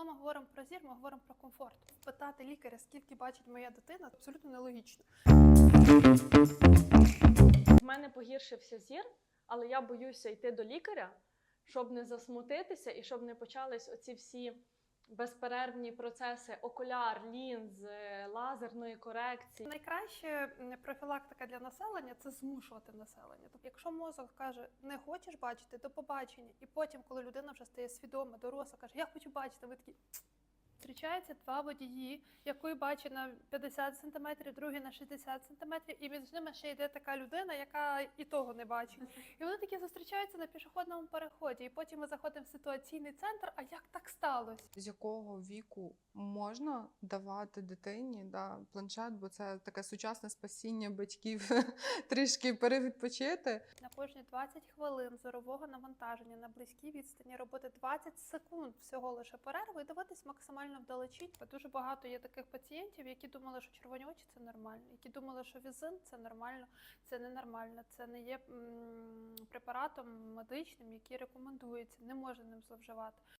Коли ми говоримо про зір, ми говоримо про комфорт. Питати лікаря, скільки бачить моя дитина, абсолютно нелогічно. В мене погіршився зір, але я боюся йти до лікаря, щоб не засмутитися і щоб не почались оці всі безперервні процеси окуляр, лінз, лазерної корекції. Найкраще профілактика для населення це змушувати населення. Тобто, якщо мозок каже, не хочеш бачити, до побачення, і потім, коли людина вже стає свідома, доросла, каже, я хочу бачити, ви такі. Зустрічаються два водії, який бачить на 50 см, другий на 60 см, і між ними ще йде така людина, яка і того не бачить. І вони такі зустрічаються на пішохідному переході. І потім ми заходимо в ситуаційний центр. А як так сталося? з якого віку можна давати дитині да, планшет, бо це таке сучасне спасіння батьків трішки перевідпочити. На кожні 20 хвилин зорового навантаження на близькій відстані робити 20 секунд всього лише перерви і дивитись максимально вдалечінь. Дуже багато є таких пацієнтів, які думали, що червоні очі це нормально, які думали, що візин це нормально, це ненормально, це не є препаратом медичним, який рекомендується, не можна ним зловживати.